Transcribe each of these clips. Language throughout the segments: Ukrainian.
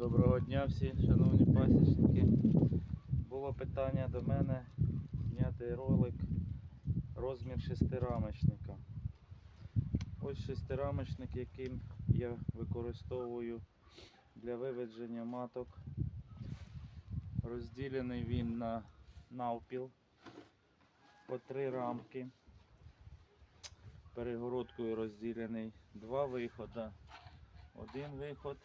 Доброго дня всі, шановні пасічники. Було питання до мене зняти ролик розмір шестирамочника. Ось шестирамочник, яким я використовую для виведження маток. Розділений він на навпіл по три рамки. Перегородкою розділений два виходи. Один виход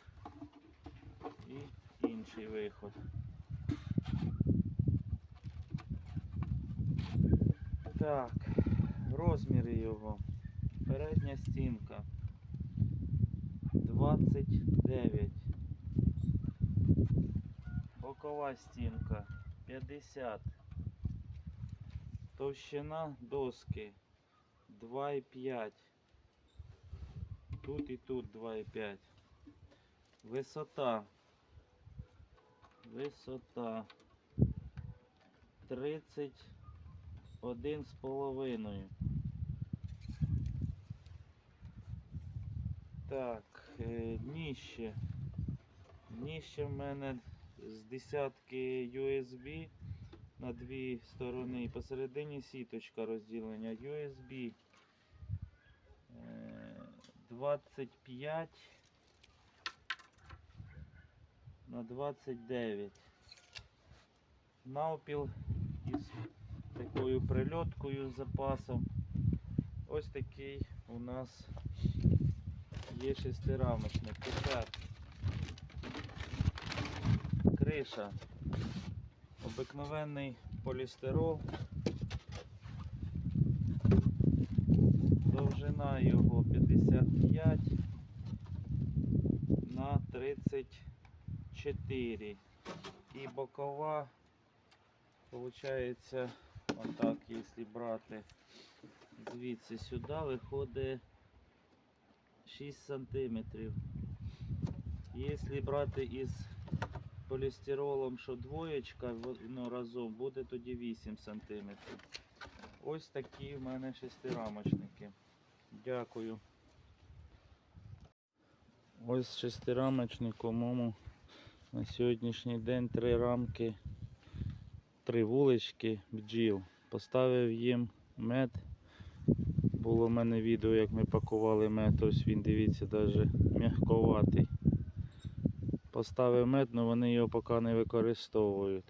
і інший виход. Так, розміри його. Передня стінка 29. Бокова стінка 50. Товщина доски 2,5. Тут і тут 2,5. Висота. Висота 31 з половиною. Так, е, дніще. Дніще в мене з десятки USB на дві сторони. І посередині сіточка розділення. USB е, 25 на 29. Навпіл із такою прильоткою з запасом. Ось такий у нас є шестирамочник. Тепер криша. Обикновенний полістирол. Довжина його 55 на 34. І бокова, получається, отак, якщо брати звідси сюди, виходить 6 сантиметрів. Якщо брати із полістиролом, що двоєчка ну, разом, буде тоді 8 сантиметрів. Ось такі в мене шестирамочники. Дякую. Ось шестирамочник, моєму на сьогоднішній день три рамки, три вулички бджіл. Поставив їм мед. Було в мене відео, як ми пакували мед, ось він дивіться, навіть м'ягковатий. Поставив мед, але вони його поки не використовують.